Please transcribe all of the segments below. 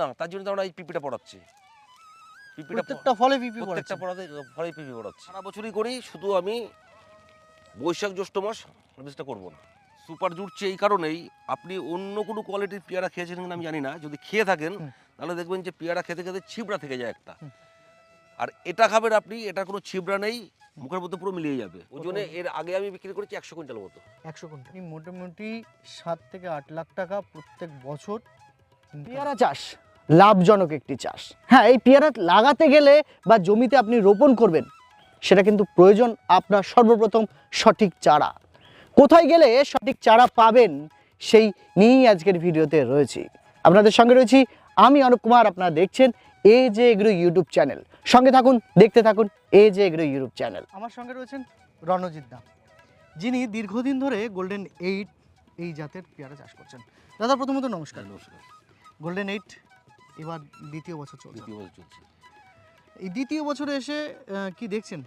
না তার জন্য তো আমরা এই পিপিটা পড়াচ্ছি। পিপিটা প্রত্যেকটা ফলে পিপি প্রত্যেকটা পড়াতে ফলে পিপি পড়াচ্ছি। সারা বছরই করি শুধু আমি বৈশাখ জ্যৈষ্ঠ মাস করব না। সুপার জুটছে এই কারণেই আপনি অন্য কোনো কোয়ালিটির পেয়ারা খেয়েছেন কিনা আমি জানি না। যদি খেয়ে থাকেন তাহলে দেখবেন যে পেয়ারা খেতে খেতে ছিবড়া থেকে যায় একটা। আর এটা খাবেন আপনি এটা কোনো ছিবড়া নেই মুখের মধ্যে পুরো মিলিয়ে যাবে। ওই জন্য এর আগে আমি বিক্রি করেছি একশো কুইন্টাল মতো। একশো কুইন্টাল। মোটামুটি সাত থেকে আট লাখ টাকা প্রত্যেক বছর পেয়ারা চাষ লাভজনক একটি চাষ। হ্যাঁ এই পেয়ারা লাগাতে গেলে বা জমিতে আপনি রোপণ করবেন সেটা কিন্তু প্রয়োজন আপনার সর্বপ্রথম সঠিক চারা। কোথায় গেলে সঠিক চারা পাবেন সেই নিয়েই আজকের ভিডিওতে রয়েছি। আপনাদের সঙ্গে রয়েছি আমি অনুপ কুমার আপনারা দেখছেন এ যে এগ্রো ইউটিউব চ্যানেল। সঙ্গে থাকুন দেখতে থাকুন এ যে এগ্রো ইউটিউব চ্যানেল। আমার সঙ্গে রয়েছেন রণজিৎ দা। যিনি দীর্ঘদিন ধরে গোল্ডেন এইট এই জাতের পেয়ারা চাষ করছেন। দাদা প্রথমত নমস্কার। নমস্কার। গোল্ডেন এইট এবার দ্বিতীয় বছর চলছে। দ্বিতীয় বছর চলছে। এই দ্বিতীয় বছরে এসে কি দেখছেন?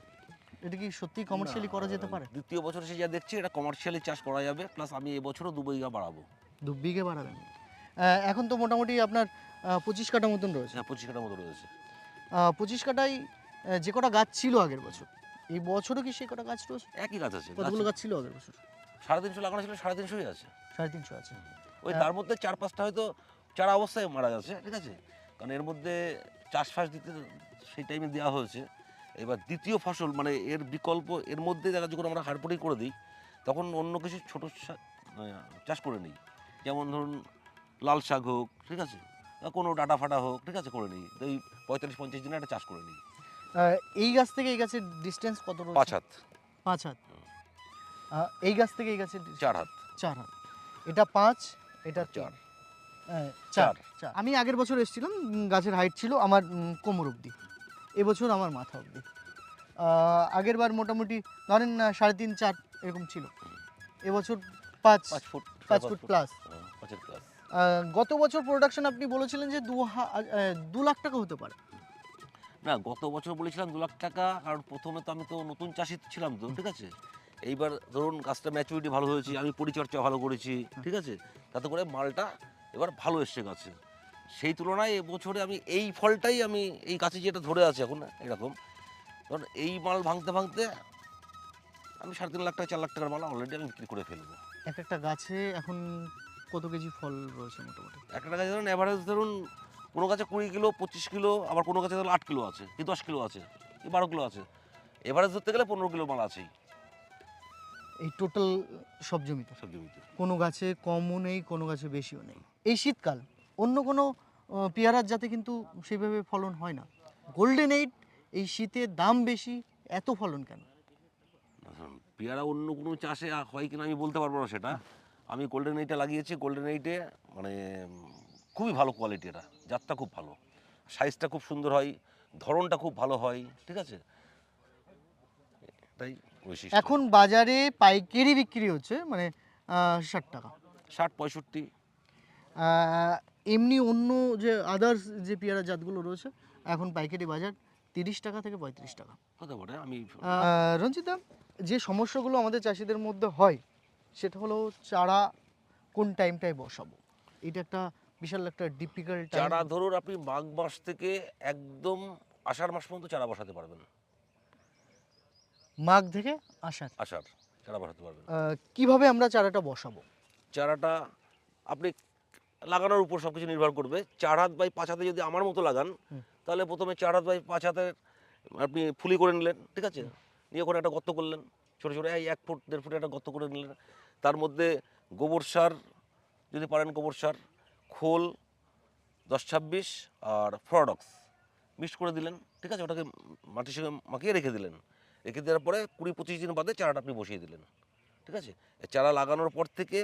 এটা কি সত্যি কমার্শিয়ালি করা যেতে পারে? দ্বিতীয় বছর এসে যা দেখছি এটা কমার্শিয়ালি চাষ করা যাবে প্লাস আমি এবছরও দু বিঘা বাড়াবো। দু বিঘে বাড়াবেন। এখন তো মোটামুটি আপনার পঁচিশ কাটা মতন রয়েছে। হ্যাঁ পঁচিশ কাটার মতো রয়েছে। পঁচিশ আহ, যে কটা গাছ ছিল আগের বছর এই বছরও কি সেই কটা গাছ রয়েছে? একই গাছ আছে কতগুলো গাছ- গাছ ছিল আগের বছর? সাড়ে তিনশো লাগানো ছিল সাড়ে তিনশোই আছে। সাড়ে তিনশো আছে। ওই হ্যাঁ। তার মধ্যে চার পাঁচটা হয়তো চারা অবস্থায় মারা গেছে ঠিক আছে? কারণ এর মধ্যে চাষ ফাস দিতে সেই টাইমে দেওয়া হয়েছে। এবার দ্বিতীয় ফসল মানে এর বিকল্প এর মধ্যে দেখা যখন আমরা হাড়পড়ি করে দিই তখন অন্য কিছু ছোটো শা- চাষ করে নিই। যেমন ধরুন লাল শাক হোক ঠিক আছে? বা কোনো ডাটা ফাটা হোক ঠিক আছে করে নিই। তো এই পঁয়তাল্লিশ পঞ্চাশ দিনে একটা চাষ করে নিই। এই গাছ থেকে এই গাছের ডিস্টেন্স কত পাঁচ হাত। পাঁচ হাত। এই গাছ থেকে এই গাছের চার হাত। চার হাত। এটা পাঁচ এটা চার। চার। আমি আগের বছর এসেছিলাম গাছের হাইট ছিল আমার কোমর অবধি। এবছর আমার মাথা অবধি। আগের বার মোটামুটি ধরেন সাড়ে তিন চার এরকম ছিল। এবছর পাঁচ পাঁচ ফুট পাঁচ ফুট প্লাস হ্যাঁ, প্লাস গত বছর প্রোডাকশন আপনি বলেছিলেন যে দু দু লাখ টাকা হতে পারে। না গত বছর বলেছিলাম দু লাখ টাকা কারণ প্রথমে তো আমি তো নতুন চাষি ছিলাম তো ঠিক আছে? এইবার ধরুন গাছটা ম্যাচুরিটি ভালো হয়েছে আমি পরিচর্যা ভালো করেছি ঠিক আছে? তাতে করে মালটা এবার ভালো এসছে গাছে। সেই তুলনায় এবছরে আমি এই ফলটাই আমি এই গাছে যেটা ধরে আছে এখন এরকম। কারণ এই মাল ভাঙতে ভাঙতে আমি সাড়ে তিন লাখ টাকা চার লাখ টাকার মাল অলরেডি আমি বিক্রি করে ফেলব। এক একটা গাছে এখন কত কেজি ফল রয়েছে মোটামুটি? এক একটা গাছে ধরুন অ্যাভারেজ ধরুন কোনো গাছে কুড়ি কিলো পঁচিশ কিলো আবার কোনো গাছে ধরুন আট কিলো আছে কি দশ কিলো আছে কি বারো কিলো আছে। এভারেজ ধরতে গেলে পনেরো কিলো মাল আছেই। এই টোটাল সব জমিতে? সব জমিতে। কোনো গাছে কমও নেই কোনো গাছে বেশিও নেই। এই শীতকাল অন্য কোনো পেয়ারার যাতে কিন্তু সেইভাবে ফলন হয় না। গোল্ডেন এইট এই শীতে দাম বেশি এত ফলন কেন? পেয়ারা অন্য কোনো চাষে হয় কিনা আমি বলতে পারব না সেটা। আমি গোল্ডেন এইটে লাগিয়েছি। গোল্ডেন এইটে মানে খুবই ভালো কোয়ালিটি এটা জাতটা খুব ভালো। সাইজটা খুব সুন্দর হয়। ধরনটা খুব ভালো হয়। ঠিক আছে? বৈশিষ্ট্য। এখন বাজারে পাইকারি বিক্রি হচ্ছে মানে ষাট টাকা। ষাট পঁয়ষট্টি। এমনি অন্য যে আদার্স যে পেয়ারা জাতগুলো রয়েছে এখন পাইকারি বাজার তিরিশ টাকা থেকে পঁয়ত্রিশ টাকা। হতে পারে আমি রঞ্জিতা যে সমস্যাগুলো আমাদের চাষিদের মধ্যে হয় সেটা হলো চারা কোন টাইমটায় বসাবো? এটা একটা বিশাল একটা ডিফিকাল্ট চারা ধরুন আপনি মাঘ মাস থেকে একদম আষাঢ় মাস পর্যন্ত চারা বসাতে পারবেন। মাঘ থেকে আষাঢ়। আষাঢ় চারা বসাতে পারবেন। কীভাবে আমরা চারাটা বসাবো? চারাটা আপনি লাগানোর উপর সব কিছু নির্ভর করবে। চার হাত বাই পাঁচ হাতে যদি আমার মতো লাগান তাহলে প্রথমে চার হাত বাই পাঁচ হাতে আপনি ফুলি করে নিলেন ঠিক আছে? নিয়ে ওখানে একটা গর্ত করলেন ছোটো ছোটো এই এক ফুট দেড় ফুটে একটা গর্ত করে নিলেন। তার মধ্যে গোবর সার যদি পারেন গোবর সার খোল দশ ছাব্বিশ আর ফ্রডক্স মিক্সড করে দিলেন ঠিক আছে? ওটাকে মাটির সঙ্গে মাখিয়ে রেখে দিলেন। রেখে দেওয়ার পরে কুড়ি পঁচিশ দিন বাদে চারাটা আপনি বসিয়ে দিলেন ঠিক আছে? চারা লাগানোর পর থেকে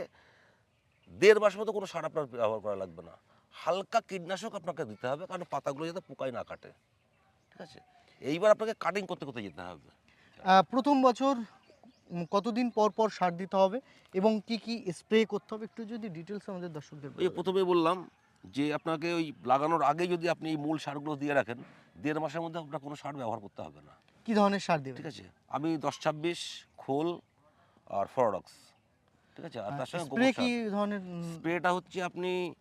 দেড় মাস মতো কোনো সার আপনার ব্যবহার করা লাগবে না। হালকা কীটনাশক আপনাকে দিতে হবে কারণ পাতাগুলো যাতে পোকায় না কাটে। ঠিক আছে? এইবার আপনাকে কাটিং করতে করতে যেতে হবে। প্রথম বছর কতদিন পর পর সার দিতে হবে এবং কি কি স্প্রে করতে হবে? একটু যদি ডিটেলস আমাদের দর্শকদের বলবেন। প্রথমে বললাম যে আপনাকে ওই লাগানোর আগে যদি আপনি এই মূল সারগুলো দিয়ে রাখেন দেড় মাসের মধ্যে আপনার কোনো সার ব্যবহার করতে হবে না। কি ধরনের সার দেবেন? ঠিক আছে? আমি দশ ছাব্বিশ খোল আর ফরডক্স। ঠিক আছে? আর তার সঙ্গে স্প্রে গোবর কি ধরনের স্প্রেটা হচ্ছে আপনি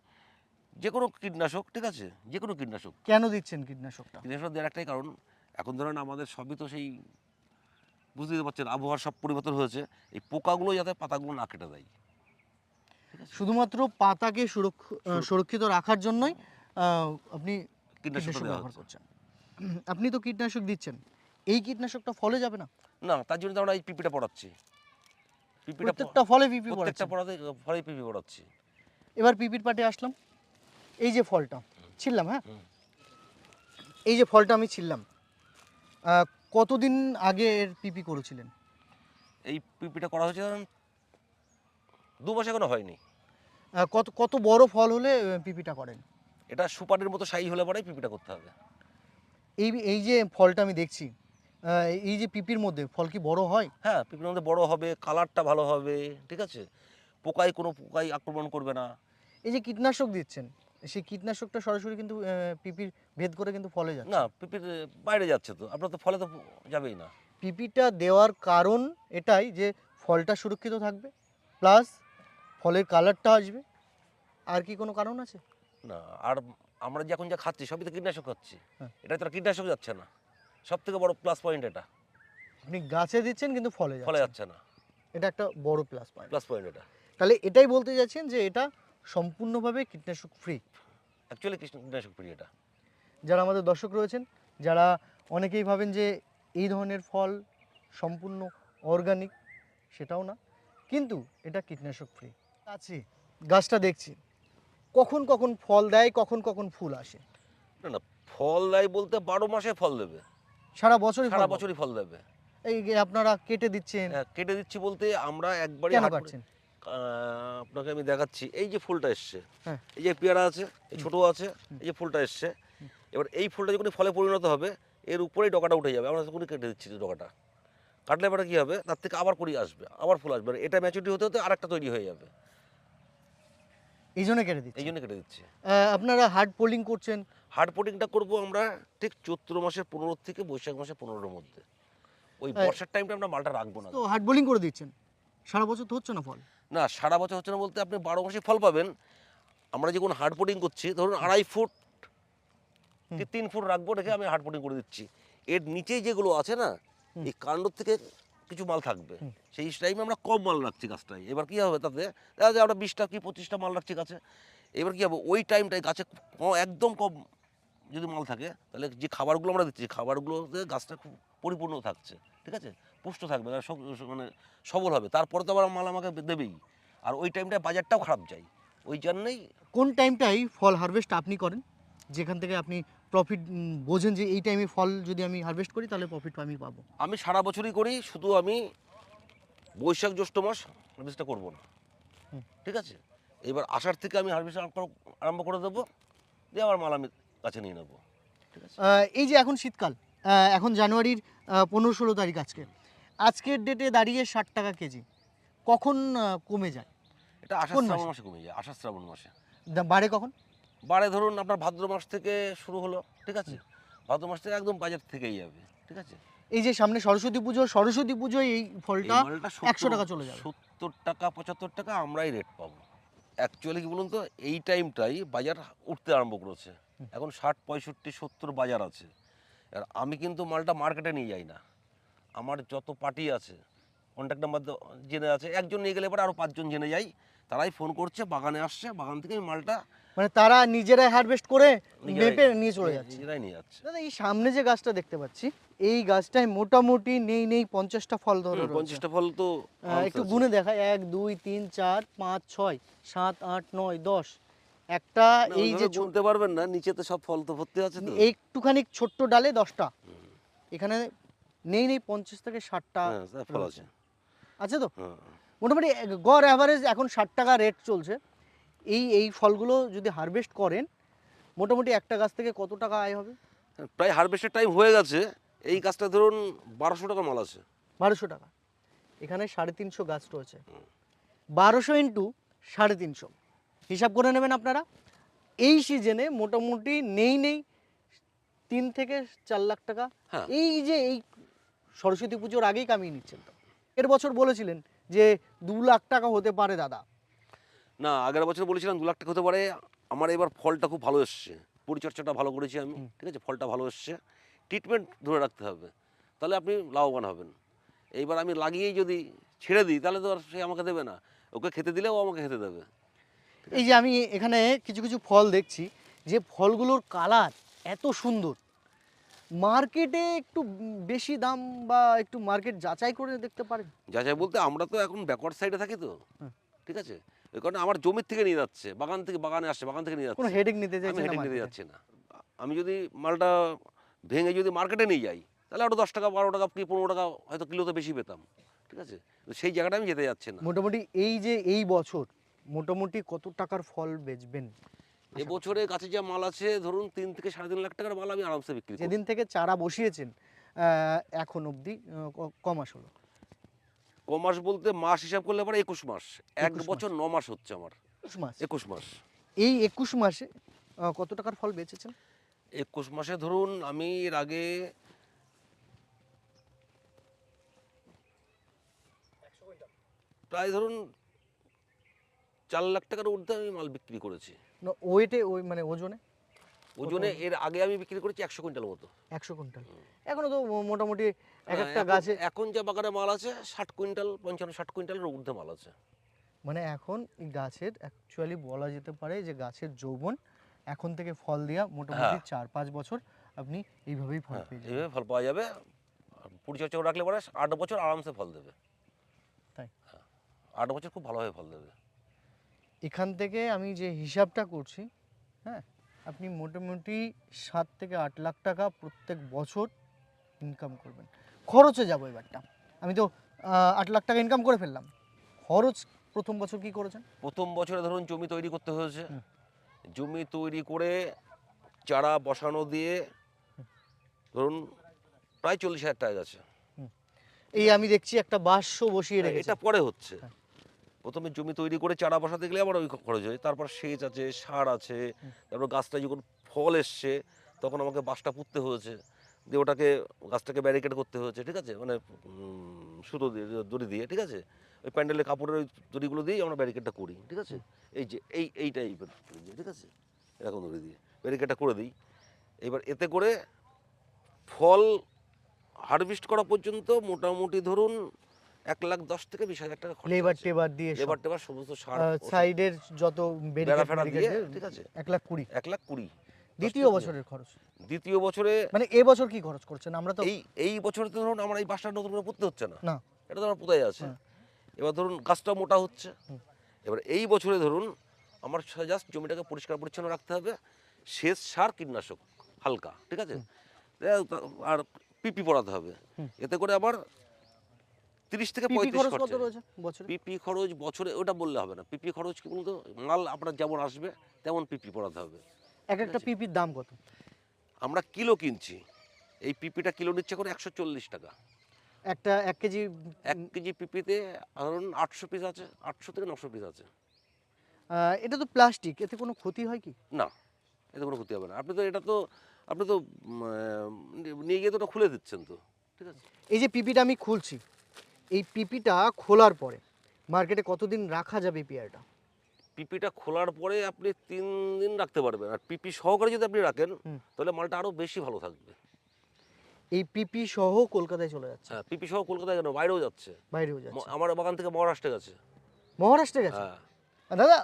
যে কোনো কীটনাশক ঠিক আছে? যে কোনো কীটনাশক। কেন দিচ্ছেন কীটনাশকটা? কীটনাশক দেওয়ার একটাই কারণ। এখন ধরেন আমাদের সবই তো সেই বুঝতে পারছেন আবহাওয়ার সব পরিবর্তন হয়েছে। এই পোকাগুলো যাতে পাতাগুলো না কেটে দেয়। শুধুমাত্র পাতাকে সুরক্ষ- সুরক্ষিত রাখার জন্যই আপনি কীটনাশক ব্যবহার করছেন। আপনি তো কীটনাশক দিচ্ছেন। এই কীটনাশকটা ফলে যাবে না? না তার জন্য তো আমরা এই পিপিটা পড়াচ্ছি। পিপিটা প্রত্যেকটা ফলে পিপি প্রত্যেকটা পড়াতে ফলে পিপি পড়াচ্ছি। এবার পিপির পাটে আসলাম। এই যে ফলটা ছিললাম হ্যাঁ? এই যে ফলটা আমি ছিললাম কতদিন আগে এর পিপি করেছিলেন? এই পিপিটা করা হয়েছে দু মাস এখনও হয়নি। কত কত বড় ফল হলে পিপিটা করেন? এটা সুপারির মতো সাইজ হলে পরেই পিপিটা করতে হবে। এই এই যে ফলটা আমি দেখছি এই যে পিপির মধ্যে ফল কি বড় হয়? হ্যাঁ পিপির মধ্যে বড় হবে কালারটা ভালো হবে ঠিক আছে? পোকায় কোনো পোকায় আক্রমণ করবে না। এই যে কীটনাশক দিচ্ছেন সেই কীটনাশকটা সরাসরি কিন্তু পিপির ভেদ করে কিন্তু ফলে যাচ্ছে। না পিপির বাইরে যাচ্ছে তো আপনার তো ফলে তো যাবেই না। পিপিটা দেওয়ার কারণ এটাই যে ফলটা সুরক্ষিত থাকবে প্লাস ফলের কালারটা আসবে। আর কি কোনো কারণ আছে? না আর আমরা যে এখন যা খাচ্ছি সবই তো কীটনাশক খাচ্ছি। হ্যাঁ। এটা তো আর কীটনাশক যাচ্ছে না। সব থেকে বড় প্লাস পয়েন্ট এটা। আপনি গাছে দিচ্ছেন কিন্তু ফলে ফলে যাচ্ছে না। এটা একটা বড় প্লাস পয়েন্ট প্লাস পয়েন্ট এটা। তাহলে এটাই বলতে যাচ্ছেন যে এটা সম্পূর্ণভাবে কীটনাশক ফ্রি অ্যাকচুয়ালি কীটনাশক ফ্রি এটা। যারা আমাদের দর্শক রয়েছেন যারা অনেকেই ভাবেন যে এই ধরনের ফল সম্পূর্ণ অর্গানিক সেটাও না। কিন্তু এটা কীটনাশক ফ্রি আছে গাছটা দেখছি। কখন কখন ফল দেয় কখন কখন ফুল আসে? না না ফল দেয় বলতে বারো মাসে ফল দেবে। সারা বছরই সারা ফল বছরই ফল দেবে। এই যে আপনারা কেটে দিচ্ছেন। হ্যাঁ, কেটে দিচ্ছি বলতে আমরা একবারে কেন হাট- কাটছেন আহ, আপনাকে আমি দেখাচ্ছি। এই যে ফুলটা এসছে হ্যাঁ। এই যে পেয়ারা আছে এই ছোট আছে এই যে ফুলটা এসছে। এবার এই ফুলটা যখন ফলে পরিণত হবে এর উপরেই ডগাটা উঠে যাবে। আমরা তখনই কেটে দিচ্ছি ডগাটা। কাটলে এবারে কী হবে? তার থেকে আবার করি আসবে আবার ফুল আসবে। আর এটা ম্যাচুরিটি হতে হতে আরেকটা তৈরি হয়ে যাবে। এই জন্য কেটে দিচ্ছেন? এই জন্য কেটে দিচ্ছি। আহ, আপনারা হার্ড পোলিং করছেন হার্ড পোটিংটা করব আমরা ঠিক চৈত্র মাসের পনেরো থেকে বৈশাখ মাসের পনেরোর মধ্যে। ওই হ্যাঁ। বর্ষার টাইমটা আমরা মালটা রাখব না। তো হার্ড বোলিং করে দিচ্ছেন। সারা বছর তো হচ্ছে না ফল। না সারা বছর হচ্ছে না বলতে আপনি বারো মাসে ফল পাবেন। আমরা যখন হার্ড পোটিং করছি ধরুন আড়াই ফুট কি তিন ফুট রাখব রেখে আমি হার্ড পোটিং করে দিচ্ছি। এর নিচেই যেগুলো আছে না এই কাণ্ড থেকে কিছু মাল থাকবে। সেই টাইমে আমরা কম মাল রাখছি গাছটায়। এবার কী হবে তাতে? দেখা যায় আমরা বিশটা কি পঁচিশটা মাল রাখছি গাছে। এবার কী হবে? ওই টাইমটায় গাছে একদম কম যদি মাল থাকে তাহলে যে খাবারগুলো আমরা দিচ্ছি খাবারগুলোতে গাছটা খুব পরিপূর্ণ থাকছে ঠিক আছে? পুষ্ট থাকবে মানে সবল হবে। তারপরে তো আবার মাল আমাকে দেবেই। আর ওই টাইমটায় বাজারটাও খারাপ যায়। ওই জন্যই কোন টাইমটাই ফল হারভেস্ট আপনি করেন? যেখান থেকে আপনি প্রফিট বোঝেন যে এই টাইমে ফল যদি আমি হারভেস্ট করি তাহলে প্রফিট আমি পাবো। আমি সারা বছরই করি শুধু আমি বৈশাখ জ্যৈষ্ঠ মাস হারভেস্টটা করব না। ঠিক আছে? এবার আষাঢ় থেকে আমি হারভেস্ট আরম্ভ করে দেবো দিয়ে আমার মাল আমি কাছে নিয়ে নেব। ঠিক আছে। আহ, এই যে এখন শীতকাল আহ, এখন জানুয়ারির পনেরো ষোলো তারিখ আজকে। আজকের ডেটে দাঁড়িয়ে ষাট টাকা কেজি। কখন কমে যায়? এটা আষাঢ় শ্রাবণ মাসে? কমে যায় আষাঢ় শ্রাবণ মাসে। বাড়ে কখন? বারে ধরুন আপনার ভাদ্র মাস থেকে শুরু হলো ঠিক আছে? ভাদ্র মাস থেকে একদম বাজার থেকেই যাবে ঠিক আছে? এই যে সামনে সরস্বতী পুজো সরস্বতী পুজোয় এই ফলটা একশো টাকা চলে যাবে। সত্তর টাকা পঁচাত্তর টাকা আমরাই রেট পাবো। অ্যাকচুয়ালি কি বলুন তো এই টাইমটাই বাজার উঠতে আরম্ভ করেছে। এখন ষাট পঁয়ষট্টি সত্তর বাজার আছে। আর আমি কিন্তু মালটা মার্কেটে নিয়ে যাই না। আমার যত পার্টি আছে কন্ট্যাক্ট নাম্বার জেনে আছে একজন নিয়ে গেলে এবার আরও পাঁচজন জেনে যাই। তারাই ফোন করছে বাগানে আসছে বাগান থেকে আমি মালটা মানে তারা নিজেরাই হারভেস্ট করে মেপে নিয়ে চলে যাচ্ছে। নিজেরাই নিয়ে যাচ্ছে। দাদা এই সামনে যে গাছটা দেখতে পাচ্ছি এই গাছটায় মোটামুটি নেই নেই পঞ্চাশটা ফল ধরে পঞ্চাশটা ফল তো একটু গুনে দেখা এক দুই তিন চার পাঁচ ছয় সাত আট নয় দশ। একটা এই যে ওইভাবে পারবেন না নিচে তো সব ফল তো ভর্তি আছে তো। একটুখানি ছোট্ট ডালে দশটা। এখানে নেই নেই পঞ্চাশ থেকে ষাটটা হ্যাঁ ফল আছে। আছে তো? হ্যাঁ। মোটামুটি গড় অ্যাভারেজ এখন ষাট টাকা রেট চলছে। এই এই ফলগুলো যদি হারভেস্ট করেন মোটামুটি একটা গাছ থেকে কত টাকা আয় হবে? প্রায় হারভেস্টের টাইম হয়ে গেছে। এই গাছটা ধরুন বারোশো টাকা মাল আছে। বারোশো টাকা। এখানে সাড়ে তিনশো গাছ রয়েছে। বারোশো ইন্টু সাড়ে তিনশো। হিসাব করে নেবেন আপনারা। এই সিজনে মোটামুটি নেই নেই তিন থেকে চার লাখ টাকা। হ্যাঁ। এই যে এই সরস্বতী পুজোর আগেই কামিয়ে নিচ্ছেন তো। এর বছর বলেছিলেন যে দু লাখ টাকা হতে পারে দাদা। না আগের বছর বলেছিলাম দু লাখ টাকা হতে পারে। আমার এবার ফলটা খুব ভালো এসছে। পরিচর্যাটা ভালো করেছি আমি ঠিক আছে? ফলটা ভালো এসছে। ট্রিটমেন্ট ধরে রাখতে হবে। তাহলে আপনি লাভবান হবেন। এইবার আমি লাগিয়েই যদি ছেড়ে দিই তাহলে তো আর সে আমাকে দেবে না। ওকে খেতে দিলেও আমাকে খেতে দেবে। এই যে আমি এখানে কিছু কিছু ফল দেখছি যে ফলগুলোর কালার এত সুন্দর। মার্কেটে একটু বেশি দাম বা একটু মার্কেট যাচাই করে দেখতে পারেন? যাচাই বলতে আমরা তো এখন ব্যাকওয়ার্ড সাইডে থাকি তো। ঠিক আছে? ওই কারণে আমার জমির থেকে নিয়ে যাচ্ছে বাগান থেকে বাগানে আসছে বাগান থেকে নিয়ে কোনো যাচ্ছে। হেডেক নিতে আমি চাইছেন না হেঁটে নিতে যাচ্ছে না। আমি যদি মালটা ভেঙে যদি মার্কেটে নিয়ে যাই তাহলে আরও দশ টাকা বারো টাকা কি পনেরো টাকা হয়তো কিলোতে বেশি পেতাম। ঠিক আছে? তো সেই জায়গাটা আমি যেতে যাচ্ছি না। মোটামুটি এই যে এই বছর মোটামুটি কত টাকার ফল বেচবেন? এবছরে কাছে যা মাল আছে ধরুন তিন থেকে সাড়ে তিন লাখ টাকার মাল আমি আরামসে বিক্রি করি যেদিন থেকে চারা বসিয়েছেন এখন অবধি ক মাস হলো? ক মাস বলতে মাস হিসাব করলে পরে একুশ মাস। এক বছর ন মাস হচ্ছে আমার। একুশ মাস? একুশ মাস। এই একুশ মাসে কত টাকার ফল বেচেছেন? একুশ মাসে ধরুন আমি এর আগে প্রায় ধরুন চার লাখ টাকার ঊর্ধ্বে আমি মাল বিক্রি করেছি। না ওয়েটে ওই মানে ওজনে? ওজনে এর আগে আমি বিক্রি করেছি একশো কুইন্টাল মতো। একশো কুইন্টাল। এখনও তো মোটামুটি এক হ্যাঁ, একটা গাছে এখন যা বাগানে মাল আছে ষাট কুইন্টাল পঞ্চান্ন ষাট কুইন্টালের ঊর্ধ্বে মাল আছে। মানে এখন এই গাছের অ্যাকচুয়ালি বলা যেতে পারে যে গাছের যৌবন এখন থেকে ফল দেওয়া মোটামুটি হ্যাঁ। চার পাঁচ বছর আপনি এইভাবেই ফল হ্যাঁ, পেয়ে যাবেন। এইভাবে ফল পাওয়া যাবে। পরিচর্যা রাখলে পরে আট বছর আরামসে ফল দেবে। তাই? আট বছর খুব ভালোভাবে ফল দেবে। এখান থেকে আমি যে হিসাবটা করছি হ্যাঁ আপনি মোটামুটি সাত থেকে আট লাখ টাকা প্রত্যেক বছর ইনকাম করবেন। খরচে যাব এবারটা। আমি তো আট লাখ টাকা ইনকাম করে ফেললাম। খরচ প্রথম বছর কি করেছেন? প্রথম বছরে ধরুন জমি তৈরি করতে হয়েছে। জমি তৈরি করে চারা বসানো দিয়ে ধরুন প্রায় চল্লিশ হাজার টাকা গেছে এই আমি দেখছি একটা বাস্য বসিয়ে রেখেছি এটা পরে হচ্ছে। হ্যাঁ। প্রথমে জমি তৈরি করে চারা বসাতে গেলে আবার ওই খরচ হয়। তারপর সেচ আছে, সার আছে, তারপর গাছটা যখন ফল এসছে, তখন আমাকে বাঁশটা পুঁততে হয়েছে। দিয়ে ওটাকে, গাছটাকে ব্যারিকেড করতে হয়েছে, ঠিক আছে? মানে সুতো দিয়ে, দড়ি দিয়ে, ঠিক আছে? ওই প্যান্ডেলের কাপড়ের ওই দড়িগুলো দিয়েই আমরা ব্যারিকেডটা করি, ঠিক আছে? এই যে, এই এই টাইপের ঠিক আছে? এরকম দড়ি দিয়ে ব্যারিকেডটা করে দিই। এবার এতে করে ফল হারভেস্ট করা পর্যন্ত মোটামুটি ধরুন এক লাখ দশ থেকে বিশ হাজার টাকা লেবার। টেবার দিয়ে লেবার টেবার সমস্ত সার সাইডের যত বেড়া দিয়ে ঠিক আছে। এক লাখ কুড়ি। এক লাখ কুড়ি। দ্বিতীয় বছরের খরচ। দ্বিতীয় বছরে মানে এবছর কি খরচ করছেন? আমরা তো এই এই বছরে তো ধরুন আমার এই বাসটা নতুন করে পুঁততে হচ্ছে না। না। এটা তো আমার পুঁতাই আছে। হ্যাঁ। এবার ধরুন গাছটা মোটা হচ্ছে। এবার এই বছরে ধরুন আমার জাস্ট জমিটাকে পরিষ্কার পরিচ্ছন্ন রাখতে হবে। সেচ সার কীটনাশক হালকা ঠিক আছে? আর পিপি পড়াতে হবে। এতে করে আবার তিরিশ থেকে পঁয়ত্রিশ খরচ বছরে? পিপি খরচ বছরে ওটা বললে হবে না। পিপি খরচ কি বলতো? মাল আপনার যেমন আসবে তেমন পিপি পড়াতে হবে। এক একটা পিপির দাম কত? আমরা কিলো কিনছি। এই পিপিটা কিলো নিচ্ছে এখন একশো চল্লিশ টাকা। একটা এক কেজি এক কেজি পিপিতে ধরুন আটশো পিস আছে আটশো থেকে নশো পিস আছে। এটা তো প্লাস্টিক এতে কোনো ক্ষতি হয় কি? না এতে কোনো ক্ষতি হবে না। আপনি তো এটা তো আপনি তো নিয়ে গিয়ে তো খুলে দিচ্ছেন তো। ঠিক আছে? এই যে পিপিটা আমি খুলছি এই পিপিটা খোলার পরে মার্কেটে কতদিন রাখা যাবে পেয়ারটা পিপিটা খোলার পরে আপনি তিন দিন রাখতে পারবেন। আর পিপি সহকারে যদি আপনি রাখেন তাহলে মালটা আরও বেশি ভালো থাকবে। এই পিপি সহ কলকাতায় চলে যাচ্ছে? হ্যাঁ পিপি সহ কলকাতায় কেন? বাইরেও যাচ্ছে। বাইরেও যাচ্ছে। আমার বাগান থেকে মহারাষ্ট্রে গেছে। মহারাষ্ট্রে গেছে? হ্যাঁ। দাদা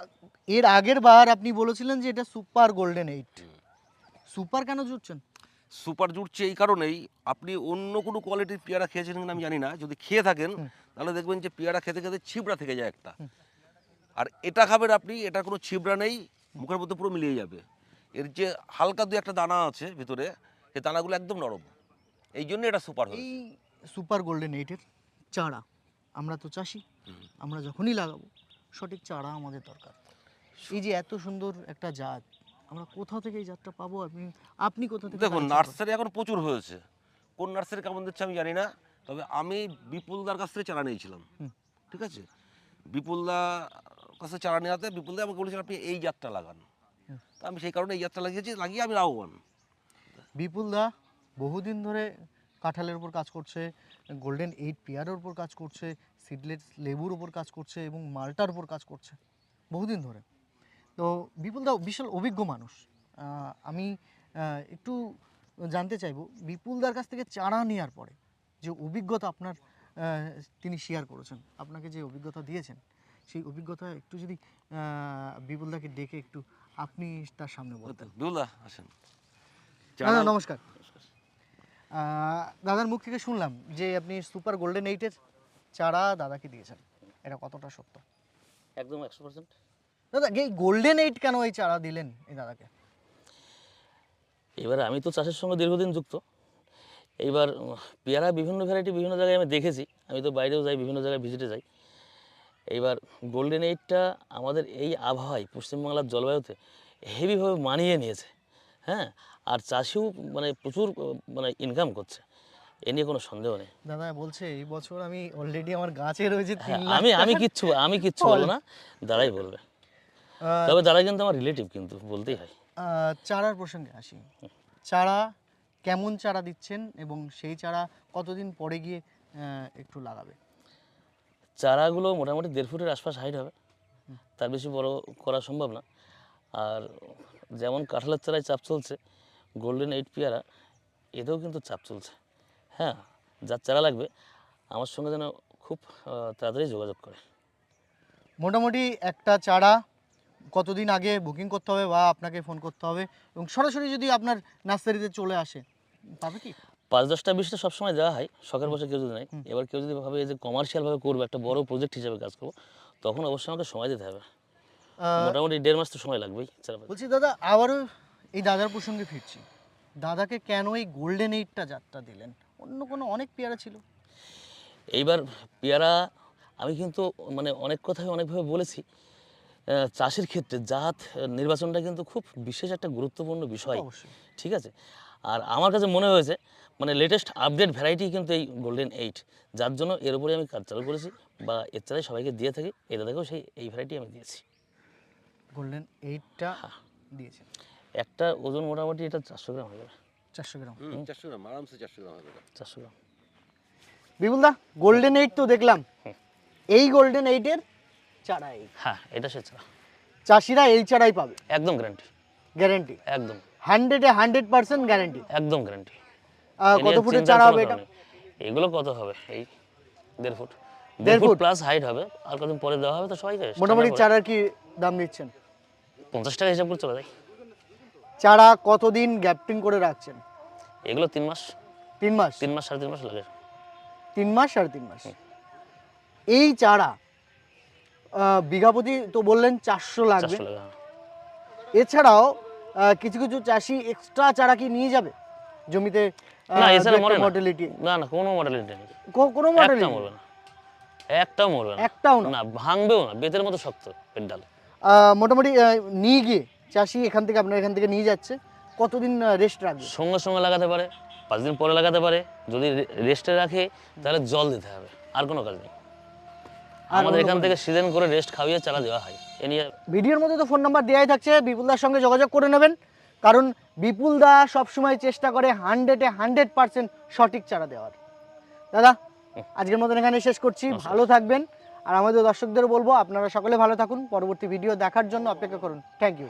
এর আগের বার আপনি বলেছিলেন যে এটা সুপার গোল্ডেন এইট। সুপার কেন জুটছেন? সুপার জুটছে এই কারণেই আপনি অন্য কোনো কোয়ালিটির পেয়ারা খেয়েছেন কিনা আমি জানি না। যদি খেয়ে থাকেন তাহলে দেখবেন যে পেয়ারা খেতে খেতে ছিবড়া থেকে যায় একটা। আর এটা খাবেন আপনি এটা কোনো ছিবড়া নেই মুখের মধ্যে পুরো মিলিয়ে যাবে। এর যে হালকা দু একটা দানা আছে ভিতরে সেই দানাগুলো একদম নরম। এই জন্য এটা সুপার এই সুপার গোল্ডেন এইটের চারা আমরা তো চাষি আমরা যখনই লাগাবো সঠিক চারা আমাদের দরকার। এই যে এত সুন্দর একটা জাত আমরা কোথা থেকে এই জাতটা পাবো? আপনি আপনি কোথা থেকে দেখুন নার্সারি এখন প্রচুর হয়েছে। কোন নার্সারি কেমন দিচ্ছে আমি জানি না তবে আমি বিপুলদার কাছ থেকে চারা নিয়েছিলাম। ঠিক আছে? বিপুলদা কাছে চারা নেওয়াতে বিপুলদা আমাকে বলেছিলেন আপনি এই জাতটা লাগান। তো আমি সেই কারণে এই জাতটা লাগিয়েছি লাগিয়ে আমি লাভবান। বিপুল দা বহুদিন ধরে কাঁঠালের উপর কাজ করছে গোল্ডেন এইট পেয়ারের উপর কাজ করছে সিডলেট লেবুর উপর কাজ করছে এবং মালটার উপর কাজ করছে। বহুদিন ধরে। তো বিপুল দা বিশাল অভিজ্ঞ মানুষ। আমি একটু জানতে চাইব বিপুলদার কাছ থেকে চারা নেওয়ার পরে যে অভিজ্ঞতা আপনার তিনি শেয়ার করেছেন আপনাকে যে অভিজ্ঞতা দিয়েছেন সেই অভিজ্ঞতা একটু যদি আহ, বিপুলদাকে ডেকে একটু আপনি তার সামনে বলতেন। বিউলা আসেন। দাদা নমস্কার। দাদার মুখ থেকে শুনলাম যে আপনি সুপার গোল্ডেন এইটের চারা দাদাকে দিয়েছেন এটা কতটা সত্য? একদম একশো পার্সেন্ট দাদা এই গোল্ডেন এইট কেন এই চারা দিলেন এই দাদাকে? এবারে আমি তো চাষের সঙ্গে দীর্ঘদিন যুক্ত। এইবার পেয়ারা বিভিন্ন ভ্যারাইটি বিভিন্ন জায়গায় আমি দেখেছি। আমি তো বাইরেও যাই বিভিন্ন জায়গায় ভিজিটে যাই। এইবার গোল্ডেন এইটটা আমাদের এই আবহাওয়ায় পশ্চিমবাংলার জলবায়ুতে হেভিভাবে মানিয়ে নিয়েছে। হ্যাঁ? আর চাষিও মানে প্রচুর মানে ইনকাম করছে। এ নিয়ে কোনো সন্দেহ নেই। দাদা বলছে এই বছর আমি অলরেডি আমার গাছে রয়েছে হ্যাঁ আমি আমি কিচ্ছু আমি কিচ্ছু বলব না। দাঁড়াই বলবে। তবে দাঁড়া কিন্তু আমার রিলেটিভ কিন্তু বলতেই হয়। চারার প্রসঙ্গে আসি। চারা কেমন চারা দিচ্ছেন এবং সেই চারা কতদিন পরে গিয়ে একটু লাগাবে? চারাগুলো মোটামুটি দেড় ফুটের আশপাশ হাইট হবে। তার বেশি বড় করা সম্ভব না। আর যেমন কাঁঠালের চারায় চাপ চলছে গোল্ডেন এইট পেয়ারা এতেও কিন্তু চাপ চলছে। হ্যাঁ যার চারা লাগবে আমার সঙ্গে যেন খুব তাড়াতাড়ি যোগাযোগ করে। মোটামুটি একটা চারা কতদিন আগে বুকিং করতে হবে বা আপনাকে ফোন করতে হবে এবং সরাসরি যদি আপনার নার্সারিতে চলে আসে পাবে কি? পাঁচ দশটা বিশটা সবসময় দেওয়া হয় শখের বসে কেউ যদি নেয়। এবার কেউ যদি ভাবে যে কমার্শিয়ালভাবে করবে একটা বড় প্রজেক্ট হিসেবে কাজ করব তখন অবশ্যই আমাকে সময় দিতে হবে। মোটামুটি দেড় মাস তো সময় লাগবেই বলছি দাদা আবারও এই দাদার প্রসঙ্গে ফিরছি। দাদাকে কেন এই গোল্ডেন এইটটা যাত্রা দিলেন? অন্য কোনো অনেক পেয়ারা ছিল। এইবার পেয়ারা আমি কিন্তু মানে অনেক কথাই অনেকভাবে বলেছি চাষের ক্ষেত্রে জাত নির্বাচনটা কিন্তু খুব বিশেষ একটা গুরুত্বপূর্ণ বিষয়। ঠিক আছে? আর আমার কাছে মনে হয়েছে মানে লেটেস্ট আপডেট ভ্যারাইটি কিন্তু এই গোল্ডেন এইট যার জন্য এর উপরে আমি কাজ চালু করেছি বা এর চালাই সবাইকে দিয়ে থাকি এটা দাদাকেও সেই এই ভ্যারাইটি আমি দিয়েছি। গোল্ডেন এইটটা দিয়েছি একটা ওজন মোটামুটি এটা চারশো গ্রাম হয়ে যাবে। চারশো গ্রাম। চারশো গ্রাম আরামসে চারশো গ্রাম হবে চারশো গ্রাম। বিপুলদা গোল্ডেন এইট তো দেখলাম। এই গোল্ডেন এইটের চারা এই হ্যাঁ এটা সে চারা। চাষিরা এই চারাই পাবে। একদম গ্যারান্টি গ্যারেন্টি একদম। হান্ড্রেডে হান্ড্রেড পার্সেন্ট গ্যারেন্টি একদম গ্যারান্টি কত ফুটের চারা হবে এটা? এগুলো কত হবে? এই দেড় ফুট। দেড় ফুট? প্লাস হাইট হবে। আর কতদিন পরে দেওয়া হবে তো সবাইকে মোটামুটি চারার কি দাম দিচ্ছেন পঞ্চাশ টাকা হিসাব করে চলে যায় চারা কতদিন গ্যাপটিং করে রাখছেন? এগুলো তিন মাস। তিন মাস? তিন মাস সাড়ে তিন মাস লাগে। তিন মাস সাড়ে তিন মাস? এই চারা আহ, বিঘা প্রতি তো বললেন চারশো লাগবে। হ্যাঁ। এছাড়াও কিছু কিছু চাষি এক্সট্রা চারা কি নিয়ে যাবে জমিতে? না এছাড়া মরে না। না না কোনো মডেলিটি নেই। কোনো মডেল মরবে না। একটাও মরবে না। একটাও না? না ভাঙবেও না বেতের মতো শক্ত পেট ডাল। আহ, মোটামুটি নিয়ে গিয়ে চাষি এখান থেকে আপনার এখান থেকে নিয়ে যাচ্ছে। কতদিন রেস্ট রাখবে? সঙ্গে সঙ্গে লাগাতে পারে পাঁচ দিন পরে লাগাতে পারে। যদি রেস্টে রাখে তাহলে জল দিতে হবে আর কোনো কাজ নেই। আমাদের এখান থেকে সিজন করে রেস্ট খাওয়িয়ে চালা দেওয়া হয়। এ নিয়ে ভিডিওর মধ্যে তো ফোন নাম্বার দেওয়াই থাকছে বিপুলদার সঙ্গে যোগাযোগ করে নেবেন। কারণ বিপুল দা সবসময় চেষ্টা করে হান্ড্রেডে হান্ড্রেড পার্সেন্ট সঠিক চারা দেওয়ার। দাদা আজকের মতন এখানে শেষ করছি। ভালো থাকবেন। আর আমাদের দর্শকদের বলব আপনারা সকলে ভালো থাকুন। পরবর্তী ভিডিও দেখার জন্য অপেক্ষা করুন। Thank you